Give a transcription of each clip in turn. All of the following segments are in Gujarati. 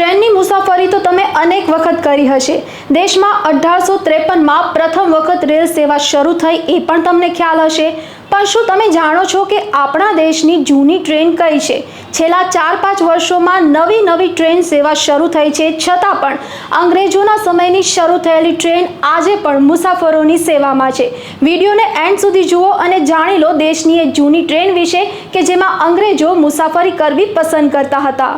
ટ્રેનની મુસાફરી તો તમે અનેક વખત કરી હશે. દેશમાં અઢારસો ત્રેપનમાં પ્રથમ વખત રેલ સેવા શરૂ થઈ એ પણ તમને ખ્યાલ હશે. પણ શું તમે જાણો છો કે આપણા દેશની જૂની ટ્રેન કઈ છે? છેલ્લા ચાર પાંચ વર્ષોમાં નવી નવી ટ્રેન સેવા શરૂ થઈ છે. છતાં પણ અંગ્રેજોના સમયની શરૂ થયેલી ટ્રેન આજે પણ મુસાફરોની સેવામાં છે. વિડીયોને એન્ડ સુધી જુઓ અને જાણી લો દેશની એ જૂની ટ્રેન વિશે કે જેમાં અંગ્રેજો મુસાફરી કરવી પસંદ કરતા હતા.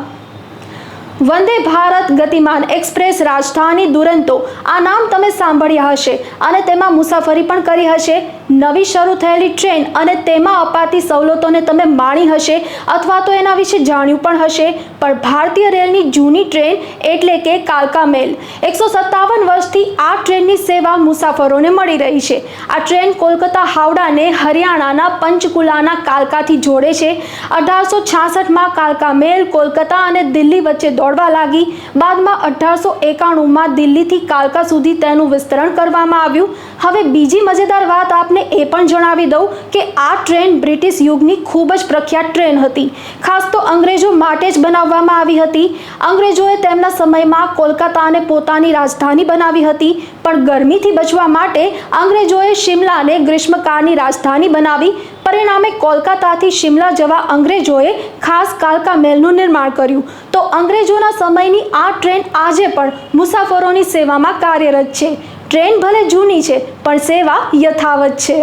વંદે ભારત ગતિમાન એક્સપ્રેસ રાજધાની દુરંતો. આ નામ તમે સાંભળ્યા હશે અને તેમાં મુસાફરી પણ કરી હશે. નવી શરૂ થયેલી ટ્રેન અને તેમાં અપાતી સવલતોને તમે માણી હશે અથવા તો એના વિશે જાણ્યું પણ હશે. પણ ભારતીય રેલની જૂની ટ્રેન એટલે કે કાલકા મેલ. એકસો સત્તાવન વર્ષથી આ ટ્રેનની સેવા મુસાફરોને મળી રહી છે. આ ટ્રેન કોલકાતા હાવડાને હરિયાણાના પંચકુલાના કાલકાથી જોડે છે. અઢારસો છાસઠમાં કાલકા મેલ કોલકાતા અને દિલ્હી વચ્ચે દોડવા લાગી. બાદમાં અઢારસો એકાણુંમાં દિલ્હીથી કાલકા સુધી તેનું વિસ્તરણ કરવામાં આવ્યું. હવે બીજી મજેદાર વાત આપને એ પણ જણાવી દઉં કે આ ટ્રેન બ્રિટિશ યુગની ખૂબ જ પ્રખ્યાત ટ્રેન હતી. ખાસ તો અંગ્રેજો માટે જ બનાવવામાં આવી હતી. અંગ્રેજોએ તેમના સમયમાં કોલકાતાને પોતાની રાજધાની બનાવી હતી, પણ ગરમીથી બચવા માટે અંગ્રેજોએ શિમલાને ગ્રીષ્મકાળની રાજધાની બનાવી. પરિણામે કોલકાતાથી શિમલા જવા અંગ્રેજોએ ખાસ કાલકા મેલનું નિર્માણ કર્યું. તો અંગ્રેજોના સમયની આ ટ્રેન આજે પણ મુસાફરોની સેવામાં કાર્યરત છે. ટ્રેન ભલે જૂની છે પણ સેવા યથાવત છે.